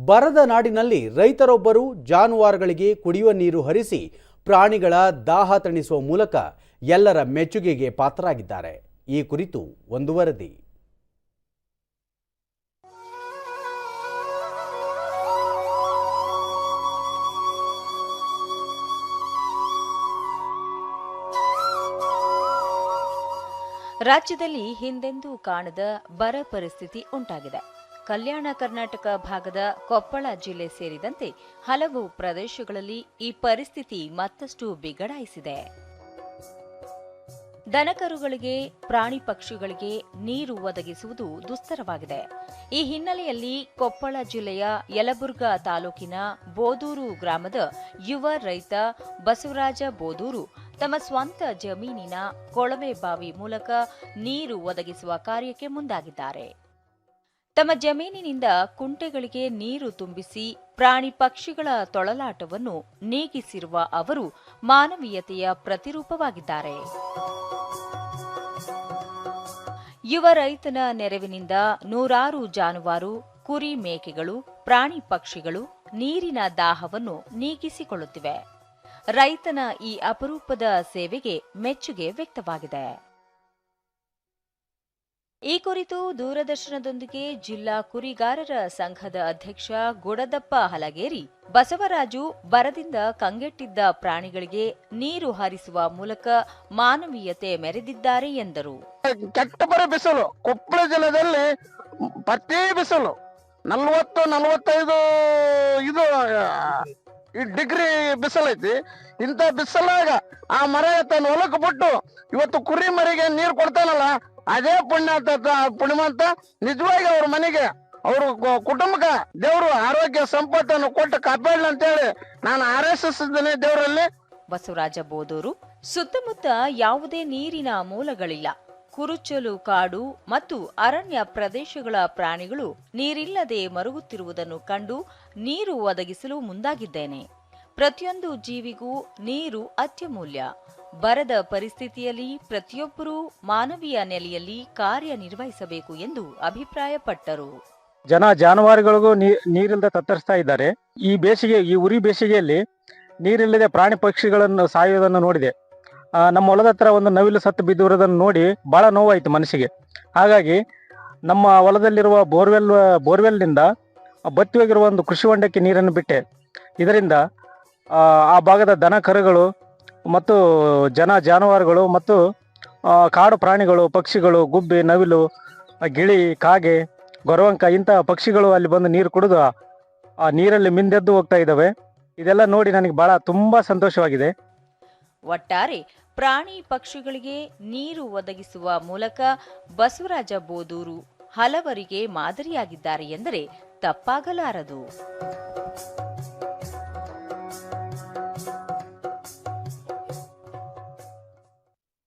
ಬರದ ನಾಡಿನಲ್ಲಿ ರೈತರೊಬ್ಬರು ಜಾನುವಾರುಗಳಿಗೆ ಕುಡಿಯುವ ನೀರು ಹರಿಸಿ ಪ್ರಾಣಿಗಳ ದಾಹ ತಣಿಸುವ ಮೂಲಕ ಎಲ್ಲರ ಮೆಚ್ಚುಗೆಗೆ ಪಾತ್ರರಾಗಿದ್ದಾರೆ. ಈ ಕುರಿತು ಒಂದು ವರದಿ. ರಾಜ್ಯದಲ್ಲಿ ಹಿಂದೆಂದೂ ಕಾಣದ ಬರ ಪರಿಸ್ಥಿತಿ ಉಂಟಾಗಿದೆ. ಕಲ್ಯಾಣ ಕರ್ನಾಟಕ ಭಾಗದ ಕೊಪ್ಪಳ ಜಿಲ್ಲೆ ಸೇರಿದಂತೆ ಹಲವು ಪ್ರದೇಶಗಳಲ್ಲಿ ಈ ಪರಿಸ್ಥಿತಿ ಮತ್ತಷ್ಟು ಬಿಗಡಾಯಿಸಿದೆ. ದನಕರುಗಳಿಗೆ, ಪ್ರಾಣಿ ಪಕ್ಷಿಗಳಿಗೆ ನೀರು ಒದಗಿಸುವುದು ದುಸ್ತರವಾಗಿದೆ. ಈ ಹಿನ್ನೆಲೆಯಲ್ಲಿ ಕೊಪ್ಪಳ ಜಿಲ್ಲೆಯ ಯಲಬುರ್ಗಾ ತಾಲೂಕಿನ ಬೋದೂರು ಗ್ರಾಮದ ಯುವ ರೈತ ಬಸವರಾಜ ಬೋದೂರು ತಮ್ಮ ಸ್ವಂತ ಜಮೀನಿನ ಕೊಳವೆ ಬಾವಿ ಮೂಲಕ ನೀರು ಒದಗಿಸುವ ಕಾರ್ಯಕ್ಕೆ ಮುಂದಾಗಿದ್ದಾರೆ. ತಮ್ಮ ಜಮೀನಿನಿಂದ ಕುಂಟೆಗಳಿಗೆ ನೀರು ತುಂಬಿಸಿ ಪ್ರಾಣಿ ಪಕ್ಷಿಗಳ ತೊಳಲಾಟವನ್ನು ನೀಗಿಸಿರುವ ಅವರು ಮಾನವೀಯತೆಯ ಪ್ರತಿರೂಪವಾಗಿದ್ದಾರೆ. ಯುವ ರೈತನ ನೆರವಿನಿಂದ ನೂರಾರು ಜಾನುವಾರು, ಕುರಿ ಮೇಕೆಗಳು, ಪ್ರಾಣಿ ಪಕ್ಷಿಗಳು ನೀರಿನ ದಾಹವನ್ನು ನೀಗಿಸಿಕೊಳ್ಳುತ್ತಿವೆ. ರೈತನ ಈ ಅಪರೂಪದ ಸೇವೆಗೆ ಮೆಚ್ಚುಗೆ ವ್ಯಕ್ತವಾಗಿದೆ. ಈ ಕುರಿತು ದೂರದರ್ಶನದೊಂದಿಗೆ ಜಿಲ್ಲಾ ಕುರಿಗಾರರ ಸಂಘದ ಅಧ್ಯಕ್ಷ ಗುಡದಪ್ಪ ಹಲಗೇರಿ, ಬಸವರಾಜು ಬರದಿಂದ ಕಂಗೆಟ್ಟಿದ್ದ ಪ್ರಾಣಿಗಳಿಗೆ ನೀರು ಹರಿಸುವ ಮೂಲಕ ಮಾನವೀಯತೆ ಮೆರೆದಿದ್ದಾರೆ ಎಂದರು. ಕೆಟ್ಟ ಬರ ಬಿಸಿಲು, ಕೊಪ್ಪಳ ಜಿಲ್ಲೆಯಲ್ಲಿ ಪ್ರತಿ ಬಿಸಿಲು, ನಲ್ವತ್ತು, ನಲ್ವತ್ತೈದು ಇದು ಡಿಗ್ರಿ ಬಿಸಿಲೈತಿ. ಇಂಥ ಬಿಸಿಲಾಗ ಆ ಮರ ತನ್ನ ಹೊಲಕ್ಕೆ ಬಿಟ್ಟು ಇವತ್ತು ಕುರಿ ಮರಿಗೆ ನೀರು ಕೊಡ್ತಾನಲ್ಲ ಅದೇ ಪುಣ್ಯ ಪುಣ್ಯವಂತ ನಿಜವಾಗಿ ಅವ್ರ ಮನೆಗೆ, ಅವ್ರ ಕುಟುಂಬಕ ದೇವರು ಆರೋಗ್ಯ ಸಂಪತ್ತನ್ನು ಕೊಟ್ಟು ಕಾಪಾಡಲಿ ಅಂತೇಳಿ ನಾನು ಆರೈಸಿದ್ದೇನೆ ದೇವರಲ್ಲಿ. ಬಸವರಾಜ ಬೋದೂರು, ಸುತ್ತಮುತ್ತ ಯಾವುದೇ ನೀರಿನ ಮೂಲಗಳಿಲ್ಲ. ಕುರುಚಲು ಕಾಡು ಮತ್ತು ಅರಣ್ಯ ಪ್ರದೇಶಗಳ ಪ್ರಾಣಿಗಳು ನೀರಿಲ್ಲದೆ ಮರುಗುತ್ತಿರುವುದನ್ನು ಕಂಡು ನೀರು ಒದಗಿಸಲು ಮುಂದಾಗಿದ್ದೇನೆ. ಪ್ರತಿಯೊಂದು ಜೀವಿಗೂ ನೀರು ಅತ್ಯಮೂಲ್ಯ. ಬರದ ಪರಿಸ್ಥಿತಿಯಲ್ಲಿ ಪ್ರತಿಯೊಬ್ಬರೂ ಮಾನವೀಯ ನೆಲೆಯಲ್ಲಿ ಕಾರ್ಯನಿರ್ವಹಿಸಬೇಕು ಎಂದು ಅಭಿಪ್ರಾಯಪಟ್ಟರು. ಜನ ಜಾನುವಾರುಗಳಿಗೂ ನೀರಿಲ್ಲದೆ ತತ್ತರಿಸ್ತಾ ಇದ್ದಾರೆ. ಈ ಬೇಸಿಗೆ, ಈ ಉರಿ ಬೇಸಿಗೆಯಲ್ಲಿ ನೀರಿಲ್ಲದೆ ಪ್ರಾಣಿ ಪಕ್ಷಿಗಳನ್ನು ಸಾಯುವುದನ್ನು ನೋಡಿದೆ. ನಮ್ಮ ಹೊಲದ ಹತ್ರ ಒಂದು ನವಿಲು ಸತ್ತು ಬಿದ್ದಿರೋದನ್ನು ನೋಡಿ ಬಹಳ ನೋವಾಯಿತು ಮನಸ್ಸಿಗೆ. ಹಾಗಾಗಿ ನಮ್ಮ ಹೊಲದಲ್ಲಿರುವ ಬೋರ್ವೆಲ್, ಬೋರ್ವೆಲ್ನಿಂದ ಬತ್ತಿ ಹೋಗಿರುವ ಒಂದು ಕೃಷಿ ಹೊಂಡಕ್ಕೆ ನೀರನ್ನು ಬಿಟ್ಟೆ. ಇದರಿಂದ ಆ, ಭಾಗದ ದನ ಕರುಗಳು ಮತ್ತು ಜನ ಜಾನುವಾರುಗಳು ಮತ್ತು ಕಾಡು ಪ್ರಾಣಿಗಳು ಪಕ್ಷಿಗಳು ಗುಬ್ಬಿ ನವಿಲು ಗಿಳಿ ಕಾಗೆ ಗೊರವಂಕ ಇಂತಹ ಪಕ್ಷಿಗಳು ಅಲ್ಲಿ ಬಂದು ನೀರು ಕುಡಿದು ಆ ನೀರಲ್ಲಿ ಮಿಂದೆದ್ದು ಹೋಗ್ತಾ ಇದ್ದಾವೆ. ಇದೆಲ್ಲ ನೋಡಿ ನನಗೆ ಬಹಳ ತುಂಬಾ ಸಂತೋಷವಾಗಿದೆ. ಒಟ್ಟಾರೆ ಪ್ರಾಣಿ ಪಕ್ಷಿಗಳಿಗೆ ನೀರು ಒದಗಿಸುವ ಮೂಲಕ ಬಸವರಾಜ ಬೋದೂರು ಹಲವರಿಗೆ ಮಾದರಿಯಾಗಿದ್ದಾರೆ ಎಂದರೆ ತಪ್ಪಾಗಲಾರದು.